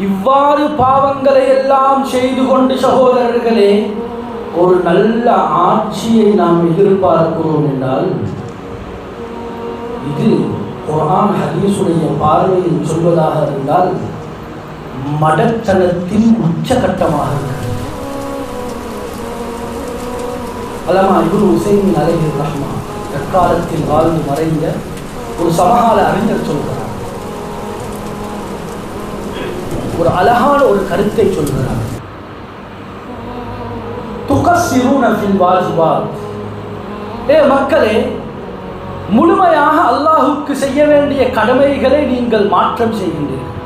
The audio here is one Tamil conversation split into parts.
இவ்வாறு பாவங்களை எல்லாம் செய்து கொண்டு சகோதரர்களே ஒரு நல்ல ஆட்சியை நாம் எதிர்பார்க்கிறோம் என்றால் இது குரான் ஹதீஸுடைய பார்வையில் சொல்வதாக இருந்தால் மடத்தனத்தின் உச்சகட்டமாக இருக்கிறது. அலமா இபுல் ஹுசைன் அலைஹி ரஹ்மா தற்காலத்தில் வாழ்ந்து மறைந்த ஒரு சமகால அறிஞர் சொல்கிறார் ஒரு அழகான ஒரு கருத்தை சொல்கிறார். துக ஃபில் வாஜிபாத். ஏ மக்களே முழுமையாக அல்லாஹுக்கு செய்ய வேண்டிய கடமைகளை நீங்கள் மாற்றம் செய்கின்றீர்கள்.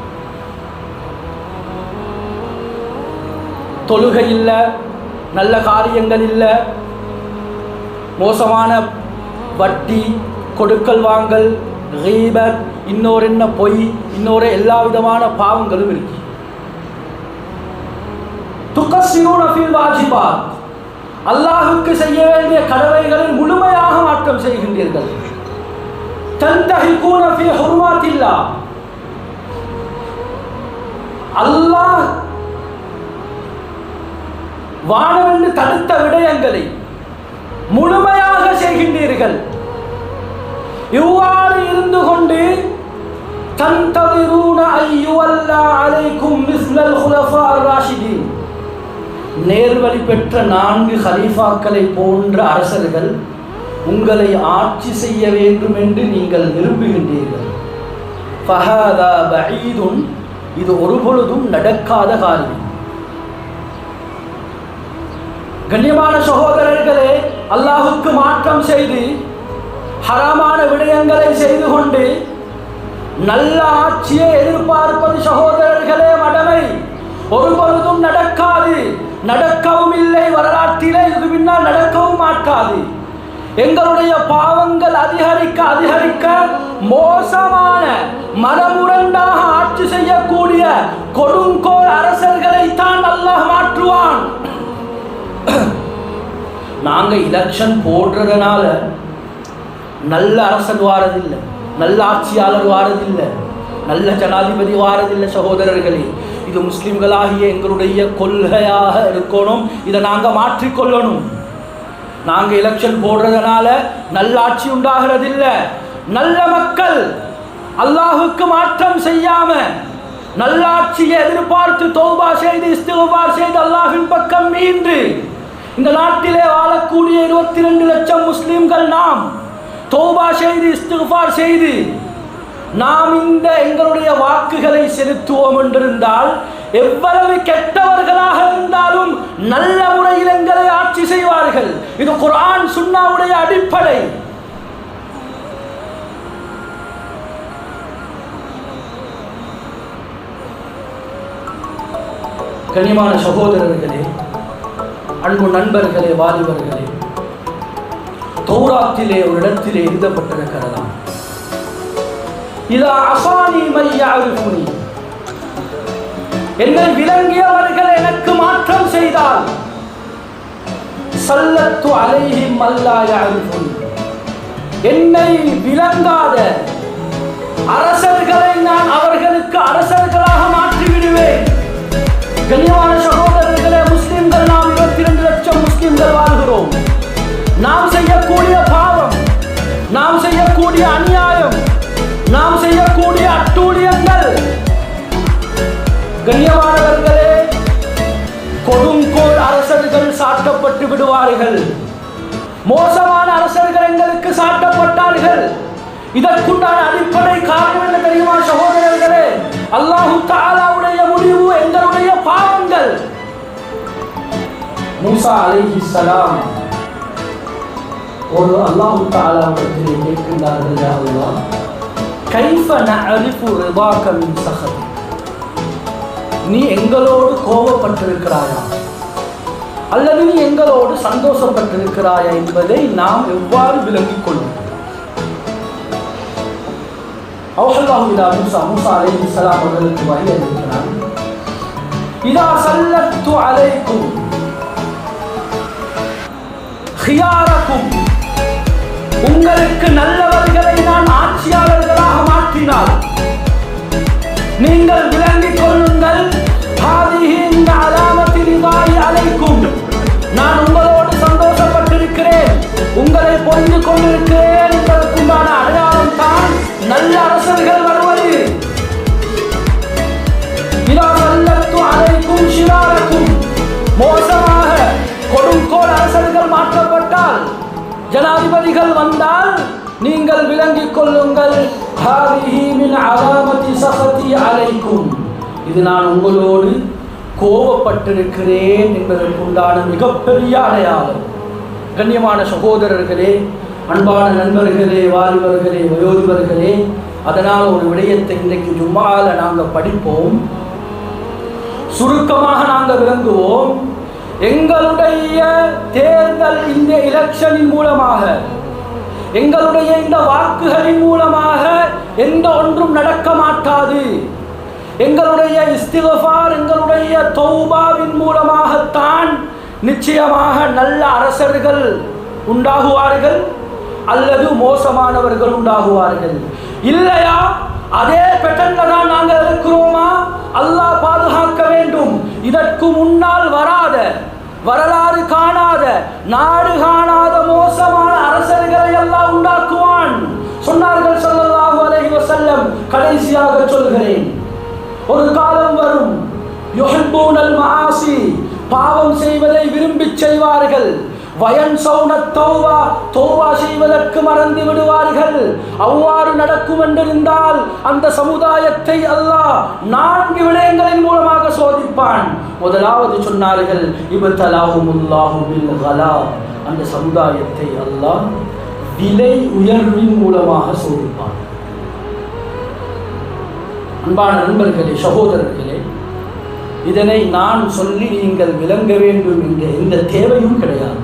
தொழுகை இல்லை நல்ல காரியங்கள் இல்லை மோசமான வட்டி கொடுக்கல் வாங்கல் ரீபர் இன்னொரு என்ன பொய் இன்னொரு எல்லா விதமான பாவங்களும் இருக்கு. துக்கசிரூன ஃபில் வாஜிபாத். அல்லாஹுக்கு செய்ய வேண்டிய கடமைகளை முழுமையாக மாற்றம் செய்கின்றீர்கள். தந்தஹிகூன ஃபி ஹுர்மாத்தில்லா அல்லாஹ் வானவென்று தடுத்த விடயங்களை முழுமையாக செய்கின்றீர்கள். இவ்வாறு இருந்து கொண்டு தந்தவிரூன ஐயுவல்லா அலைக்கும் மிஸ்லல் ஹுலஃபா ராஷிதீன் நேர்வழி பெற்ற நான்கு ஹலீஃபாக்களை போன்ற அரசர்கள் உங்களை ஆட்சி செய்ய வேண்டும் என்று நீங்கள் விரும்புகின்றீர்கள். ஃபஹாதா பஈதுன் இது ஒருபொழுதும் நடக்காத காரியம். கண்ணியமான சகோதரர்களே அல்லாஹுக்கு மாற்றம் செய்து ஹராமான விடயங்களை செய்து கொண்டு நல்ல ஆட்சியை எதிர்பார்ப்பது சகோதரர்களே மடமை. ஒருபொழுதும் நடக்காது. நடக்கவும் இல்லை வரலாற்றிலே இது பின்னால் நடக்கவும் மாட்டாது. எங்களுடைய பாவங்கள் அதிகரிக்க அதிகரிக்க மோசமான மனமுரண்டாக ஆட்சி செய்யக்கூடிய கொடுங்கோல் அரசர்களை தான் அல்லாஹ் மாற்றுவான். நாங்க எலெக்ஷன் போடுறதுனால நல்ல அரசன் வாரதில்லை நல்ல ஆட்சியாளர் வாரதில்லை நல்ல ஜனாதிபதி வாரதில்லை சகோதரர்களே. இது முஸ்லீம்களாகிய எங்களுடைய கொள்கையாக இருக்கணும். இதை நாங்கள் மாற்றிக்கொள்ளணும். நாங்கள் எலெக்ஷன் போடுறதுனால நல்லாட்சி உண்டாகிறதில்லை. நல்ல மக்கள் அல்லாஹுக்கு மாற்றம் செய்யாம நல்லாட்சியை எதிர்பார்த்து தௌபா செய்து இஸ்திகுபார் செய்து அல்லாஹின் பக்கம் மீண்டு. இந்த நாட்டிலே வாழக்கூடிய இருபத்தி ரெண்டு லட்சம் முஸ்லீம்கள் நாம் தௌபா செய்து இஸ்திகுபார் செய்து நாம் இந்த எங்களுடைய வாக்குகளை செலுத்துவோம் என்றிருந்தால் எவ்வளவு கெட்டவர்களாக இருந்தாலும் நல்ல முறையில் எங்களை ஆட்சி செய்வார்கள். இது குரான் சுண்ணாவுடைய அடிப்படை. கனிமான சகோதரர்களே அன்பு நண்பர்களே வாலிபர்களே தௌராத்திலே ஒரு இடத்திலே எழுதப்பட்டிருக்கிறதாம். இதா அசானி மையாருக்குனி என்னை விளங்கியவர்கள் எனக்கு மாற்றம் செய்தால் சல்லத்து அலைஹி மல்லாயாருக்குனி என்னை விளங்காத அரசர்களை நான் அவர்களுக்கு அரசர்களாக மாற்றி விடுவேன் கண்ணியமான சகோதரர்களே முஸ்லிம்கள் நாம் இருபத்தி இரண்டு லட்சம் முஸ்லிம்கள் வாழ்கிறோம். நாம் செய்யக்கூடிய பாவம் விடுவார்கள். மோசமான அரசர்கள் எங்களுக்கு சாட்டப்பட்டார்கள். இதற்குண்டான அடிப்படை காரணம் என்ன தெரியுமா சகோதரர்களே? அல்லாஹு தாலாவுடைய முடிவு எங்களுடைய பாவங்கள். மூசா அலைஹி சலாம் ஒரு அல்லாஹு தாலாவிடத்தில் கேட்கின்றார்கள் அல்லா அல்லாஹ். கைஃப நஅரிஃபு ரிதாக மின் சஹத் நீ எங்களோடு கோபப்பட்டிருக்கிறாயா? அல்லது நீ எங்களோடு சந்தோஷப்பட்டிருக்கிறாயா என்பதை நாம் எவ்வாறு விளங்கிக் கொள்வோம் அல்லாஹு இதா மூசா மூசா அவர்களுக்கு வகை அறிவிக்கிறான் இதா சல்லத்து அலைக்கும் ஹியாரக்கும் உங்களுக்கு நல்லவர்களை நான் ஆட்சியாளர்களாக மாற்றினால் நீங்கள் விளங்கிக் கொள்ளுங்கள். அடையாளம் தான் நல்ல அரசர்கள் வருவது. அலைக்கும் ஷிராரக்கும் மோசமாக கொடுங்கோல் அரசர்கள் மாற்றப்பட்டால் ஜனாதிபதிகள் வந்தால் நீங்கள் விளங்கிக் கொள்ளுங்கள். அலைக்கும். இது நான் உங்களோடு கோபப்பட்டிருக்கிறேன் என்பதற்குண்டான மிகப்பெரிய அடையாளம். கண்ணியமான சகோதரர்களே அன்பான நண்பர்களே வாலிபர்களே வயோதிபர்களே அதனால் ஒரு விடயத்தை இன்றைக்கு ஜும்மாவில் நாங்கள் படிப்போம். சுருக்கமாக நாங்கள் விளங்குவோம். எங்களுடைய தேர்தல் இந்த எலெக்ஷனின் மூலமாக எங்களுடைய இந்த வாக்குகளின் மூலமாக எந்த ஒன்றும் நடக்க மாட்டாது. எங்களுடைய இஸ்திகஃபார் எங்களுடைய தௌபாவின் மூலமாகத்தான் நிச்சயமாக நல்ல அரசர்கள் உண்டாகுவார்கள். அல்லது மோசமானவர்கள் உண்டாகுவார்கள். இல்லையா? அதே பெட்டன்ல தான் நாங்கள் இருக்கிறோமா? அல்லாஹ் பாதுகாக்க வேண்டும். இதற்கு முன்னால் வராத வரலாறு காணாத நாடு காணாத மோசமான அரசர்களை எல்லாம் உண்டாக்குவான். சொன்னார்கள் சொல்லலாம் அலைஹி வசல்லம் கடைசியாக சொல்கிறேன். ஒரு காலம் வரும். யுஹிப்பூனல் மாசி பாவம் செய்வதை விரும்பி செய்வார்கள். வயன் சௌன தௌவா தோவா செய்வதற்கு மறந்து விடுவார்கள். அவ்வாறு நடக்கும் என்றிருந்தால் அந்த சமுதாயத்தை அல்லாஹ் நான்கு விடயங்களின் மூலமாக சோதிப்பான். முதலாவது சொன்னார்கள் இபத்தலாஹுமுல்லாஹு அந்த சமுதாயத்தை அல்லாஹ் விலை உயர்வின் மூலமாக சோதிப்பான். அன்பான நண்பர்களே சகோதரர்களே இதனை நான் சொல்லி நீங்கள் விளங்க வேண்டும் என்ற எந்த தேவையும் கிடையாது.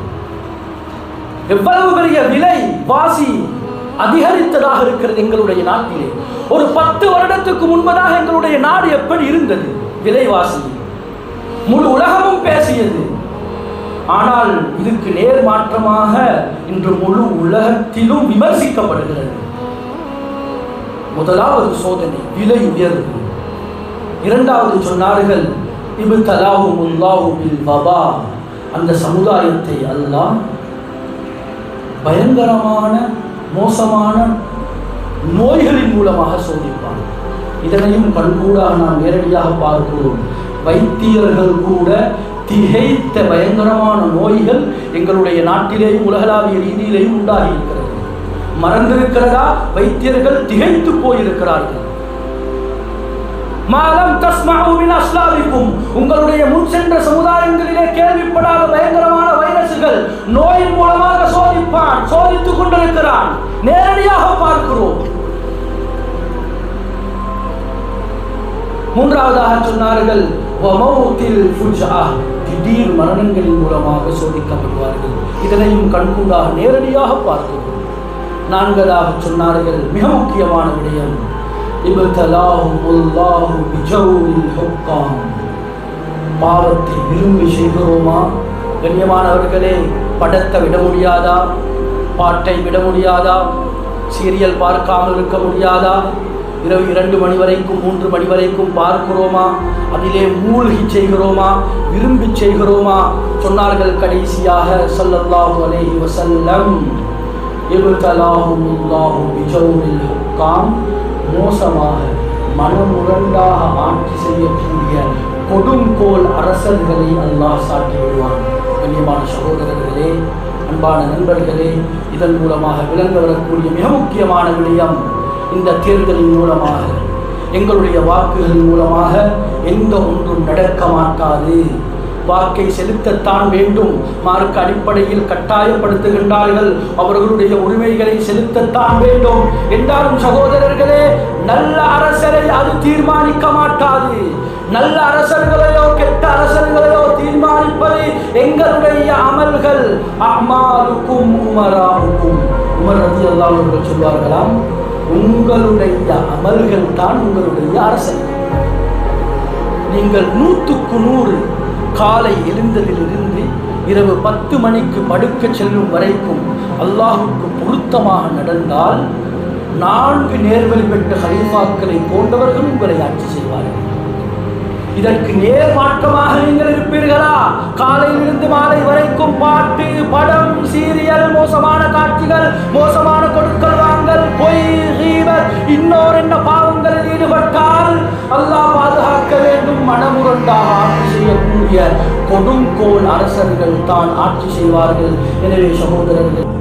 எவ்வளவு பெரிய விலை வாசி அதிகரித்ததாக இருக்கிறது எங்களுடைய நாட்டிலே. ஒரு பத்து வருடத்துக்கு முன்பதாக எங்களுடைய நாடு எப்படி இருந்தது? விலைவாசி. முழு உலகமும் பேசியது. ஆனால் இதுக்கு நேர் மாற்றமாக இன்று முழு உலகத்திலும் விமர்சிக்கப்படுகிறது. முதலாவது சோதனை விலை உயர்வு. இரண்டாவது சொன்னார்கள் இபு தலாஹு முல்லாஹு பில் வபா அந்த சமுதாயத்தை அல்லாஹ் பயங்கரமான மோசமான நோய்களின் மூலமாக சோதிப்பார் இதனையும் கண்கூடாக நாம் நேரடியாக பார்க்கிறோம். வைத்தியர்கள் கூட திகைத்த பயங்கரமான நோய்கள் எங்களுடைய நாட்டிலேயும் உலகளாவிய ரீதியிலேயும் உண்டாகி இருக்கிறது மறந்திருக்கிறதா? வைத்தியர்கள் திகைத்து போயிருக்கிறார்கள். மாலம் தஸ்மாவுமின் அஸ்லாவிக்கும் உங்களுடைய முன் சென்ற சமுதாயங்களிலே கேள்விப்படாத பயங்கரமான வைரசுகள் நோயின் மூலமாக சோதிப்பார் சோதித்துக் கொண்டிருக்கிறான். நேரடியாக பார்க்கிறோம். மூன்றாவதாக சொன்னார்கள் திடீர் மரணங்களின் மூலமாக சோதிக்கப்படுவார்கள். இதனையும் கண்கூடாக நேரடியாக பார்க்கிறோம். நான்கதாக சொன்னார்கள் மிக முக்கியமான விடயம் பாவத்தை விரும்பி செய்கிறோமா? கண்ணியமானவர்களே படத்தை விட முடியாதா? பாட்டை விட முடியாதா? சீரியல் பார்க்காமல் இருக்க முடியாதா? இரவு இரண்டு மணி வரைக்கும் மூன்று மணி வரைக்கும் பார்க்கிறோமா? அதிலே மூழ்கி செய்கிறோமா? விரும்பி செய்கிறோமா? சொன்னார்கள் கடைசியாக சல்லல்லாஹு அலைஹி வசல்லம் மோசமாக மனமுரண்டாக ஆட்சி செய்யக்கூடிய கொடுங்கோல் அரசர்களை அல்லாஹ் சாட்டி விடுவான். கண்ணியமான சகோதரர்களே அன்பான நண்பர்களே இதன் மூலமாக விளங்க வரக்கூடிய மிக முக்கியமான விடயம் இந்த தேர்தலின் மூலமாக. எங்களுடைய வாக்குகளின் மூலமாக எந்த ஒன்றும் நடக்க மாட்டாது. வாக்கை செலுத்தத்தான் வேண்டும். மார்க்க அடிப்படையில் கட்டாயப்படுத்துகின்றார்கள். அவர்களுடைய உரிமைகளை செலுத்தத்தான் வேண்டும். என்றாலும் சகோதரர்களே நல்ல அரசரை அது தீர்மானிக்க மாட்டாது. நல்ல அரசர்களையோ கெட்ட அரசர்களையோ தீர்மானிப்பது எங்களுடைய அமல்கள். அமாலுக்கும் உமராவுக்கும். உமர் ரதி அல்லாஹ் சொல்வார்களாம் உங்களுடைய அமல்கள் தான் உங்களுடைய அரசன். நீங்கள் நூற்றுக்கு நூறு காலை எழுந்ததிலிருந்து இரவு பத்து மணிக்கு படுக்க செல்லும் வரைக்கும் அல்லாஹுக்கு பொருத்தமாக நடந்தால் நான்கு நேர்வழி பெற்ற ஹலீஃபாக்களை போன்றவர்கள் உங்களை ஆட்சி செய்வார்கள். இதற்கு நேர் மாற்றமாக நீங்கள் இருப்பீர்களா? காலையிலிருந்து மாலை வரைக்கும் பாட்டு படம் சீரியல் மோசமான காட்சிகள் மோசமான கொடுக்கல் வாங்கல் பொய் ரீபத் இன்னோர் என்ன பாவங்களில் ஈடுபட்டால் அல்லாஹ் பாதுகாக்க வேண்டும் மனமுரண்டாக ஆட்சி செய்யக்கூடிய கொடுங்கோல் அரசர்கள் தான் ஆட்சி செய்வார்கள். எனவே சகோதரர்கள்